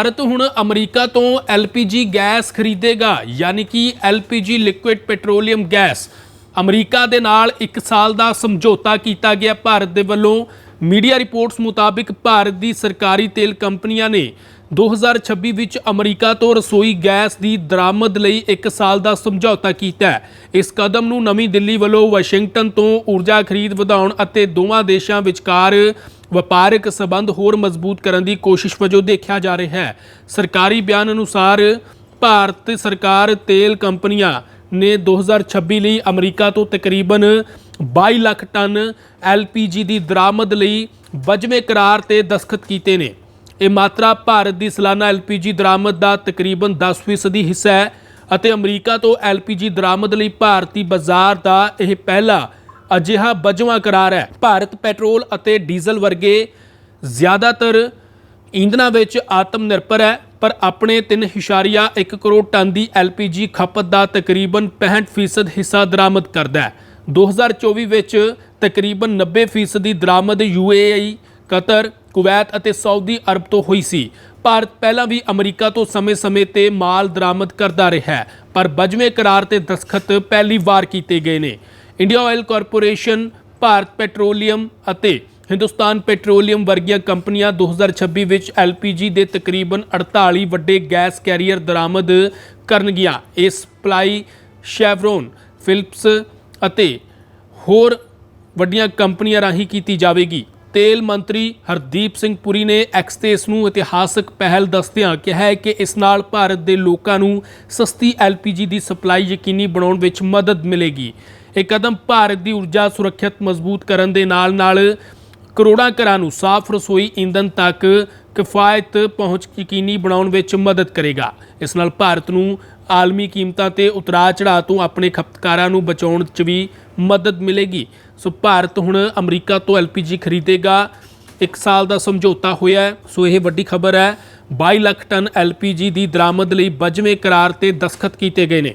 ਭਾਰਤ ਹੁਣ ਅਮਰੀਕਾ ਤੋਂ LPG gas ਖਰੀਦੇਗਾ, ਯਾਨੀ ਕਿ LPG liquid petroleum gas. America ਦੇ ਨਾਲ 1 ਸਾਲ ਦਾ ਸਮਝੌਤਾ ਕੀਤਾ ਗਿਆ ਭਾਰਤ ਦੇ ਵੱਲੋਂ। ਮੀਡੀਆ ਰਿਪੋਰਟਸ ਮੁਤਾਬਿਕ ਭਾਰਤ ਦੀ ਸਰਕਾਰੀ ਤੇਲ ਕੰਪਨੀਆਂ ਨੇ 2026 ਵਿੱਚ ਅਮਰੀਕਾ ਤੋਂ ਰਸੋਈ ਗੈਸ ਦੀ ਦਰਾਮਦ ਲਈ 1 ਸਾਲ ਦਾ ਸਮਝੌਤਾ ਕੀਤਾ ਹੈ। ਇਸ ਕਦਮ ਨੂੰ ਨਵੀਂ ਦਿੱਲੀ ਵੱਲੋਂ ਵਾਸ਼ਿੰਗਟਨ ਤੋਂ ਊਰਜਾ ਖਰੀਦ ਵਧਾਉਣ ਅਤੇ ਦੋਵਾਂ ਦੇਸ਼ਾਂ ਵਿਚਕਾਰ ਵਪਾਰਕ ਸਬੰਧ ਹੋਰ ਮਜ਼ਬੂਤ ਕਰਨ ਦੀ ਕੋਸ਼ਿਸ਼ ਵਜੋਂ ਦੇਖਿਆ ਜਾ ਰਿਹਾ ਹੈ। ਸਰਕਾਰੀ ਬਿਆਨ ਅਨੁਸਾਰ ਭਾਰਤ ਸਰਕਾਰ ਤੇਲ ਕੰਪਨੀਆਂ ਨੇ 2026 ਲਈ ਅਮਰੀਕਾ ਤੋਂ ਤਕਰੀਬਨ 22 ਲੱਖ ਟਨ LPG ਦੀ ਦਰਾਮਦ ਲਈ ਵਜਵੇਂ ਕਰਾਰ ਤੇ ਦਸਖਤ ਕੀਤੇ ਨੇ। ਇਹ ਮਾਤਰਾ ਭਾਰਤ ਦੀ ਸਾਲਾਨਾ LPG ਦਰਾਮਦ ਦਾ ਤਕਰੀਬਨ 10% ਹਿੱਸਾ ਹੈ ਅਤੇ ਅਮਰੀਕਾ ਤੋਂ LPG ਦਰਾਮਦ ਲਈ ਭਾਰਤੀ ਬਾਜ਼ਾਰ ਦਾ ਇਹ ਪਹਿਲਾ ਅਜਿਹਾ ਵਜਵਾਂ ਕਰਾਰ ਹੈ। ਭਾਰਤ ਪੈਟਰੋਲ ਅਤੇ ਡੀਜ਼ਲ ਵਰਗੇ ਜ਼ਿਆਦਾਤਰ ਇੰਧਨਾਂ ਵਿੱਚ ਆਤਮ ਨਿਰਭਰ ਹੈ, ਪਰ ਆਪਣੇ 3.1 ਕਰੋੜ ਟਨ ਦੀ LPG ਖਪਤ ਦਾ ਤਕਰੀਬਨ 65% ਹਿੱਸਾ ਦਰਾਮਦ ਕਰਦਾ ਹੈ। 2024 ਵਿੱਚ ਤਕਰੀਬਨ 90% ਦੀ ਦਰਾਮਦ UAE ਕਤਰ, ਕੁਵੈਤ ਅਤੇ ਸਾਊਦੀ ਅਰਬ ਤੋਂ ਹੋਈ ਸੀ। ਭਾਰਤ ਪਹਿਲਾਂ ਵੀ ਅਮਰੀਕਾ ਤੋਂ ਸਮੇਂ-ਸਮੇਂ ਤੇ ਮਾਲ ਦਰਾਮਦ ਕਰਦਾ ਰਿਹਾ ਪਰ ਬਜਵੇਂ ਕਰਾਰ ਤੇ ਦਸਖਤ ਪਹਿਲੀ ਵਾਰ ਕੀਤੇ ਗਏ ਨੇ। India oil corporation, Bharat petroleum ਅਤੇ ਹਿੰਦੁਸਤਾਨ ਪੈਟਰੋਲੀਅਮ ਵਰਗੀਆਂ ਕੰਪਨੀਆਂ 2026 ਵਿੱਚ LPG ਦੇ ਤਕਰੀਬਨ 48 ਵੱਡੇ ਗੈਸ ਕੈਰੀਅਰ ਦਰਾਮਦ ਕਰਨਗੀਆਂ। ਇਹ ਸਪਲਾਈ ਸ਼ੈਵਰੋਨ, ਫਿਲਿਪਸ ਅਤੇ ਹੋਰ ਵੱਡੀਆਂ ਕੰਪਨੀਆਂ ਰਾਹੀਂ ਕੀਤੀ ਜਾਵੇਗੀ। ਤੇਲ ਮੰਤਰੀ ਹਰਦੀਪ ਸਿੰਘ ਪੁਰੀ ਨੇ ਐਕਸ ਤੇ ਇਸ ਨੂੰ ਇਤਿਹਾਸਕ ਪਹਿਲ ਦੱਸਦਿਆਂ ਕਿਹਾ ਹੈ ਕਿ ਇਸ ਨਾਲ ਭਾਰਤ ਦੇ ਲੋਕਾਂ ਨੂੰ ਸਸਤੀ LPG ਦੀ ਸਪਲਾਈ ਯਕੀਨੀ ਬਣਾਉਣ ਵਿੱਚ ਮਦਦ ਮਿਲੇਗੀ। ਇਹ ਕਦਮ ਭਾਰਤ ਦੀ ਊਰਜਾ ਸੁਰੱਖਿਅਤ ਮਜ਼ਬੂਤ ਕਰਨ ਦੇ ਨਾਲ-ਨਾਲ ਕਰੋੜਾਂ ਘਰਾਂ ਨੂੰ ਸਾਫ਼ ਰਸੋਈ ਈਂਧਨ ਤੱਕ ਕਿਫਾਇਤ ਪਹੁੰਚ ਯਕੀਨੀ ਬਣਾਉਣ ਵਿੱਚ ਮਦਦ ਕਰੇਗਾ। ਇਸ ਨਾਲ ਭਾਰਤ ਨੂੰ ਆਲਮੀ ਕੀਮਤਾਂ ਤੇ ਉਤਰਾਅ ਚੜਾਅ ਤੋਂ ਆਪਣੇ ਖਪਤਕਾਰਾਂ ਨੂੰ ਬਚਾਉਣ 'ਚ ਵੀ ਮਦਦ ਮਿਲੇਗੀ। ਸੋ ਭਾਰਤ ਹੁਣ ਅਮਰੀਕਾ ਤੋਂ LPG ਖਰੀਦੇਗਾ। 1 ਸਾਲ ਦਾ ਸਮਝੌਤਾ ਹੋਇਆ ਹੈ। ਸੋ ਇਹ ਵੱਡੀ ਖਬਰ ਹੈ। 22 ਲੱਖ ਟਨ LPG ਦੀ ਦਰਾਮਦ ਲਈ 22ਵੇਂ ਕਰਾਰ ਤੇ ਦਸਖਤ ਕੀਤੇ ਗਏ ਨੇ।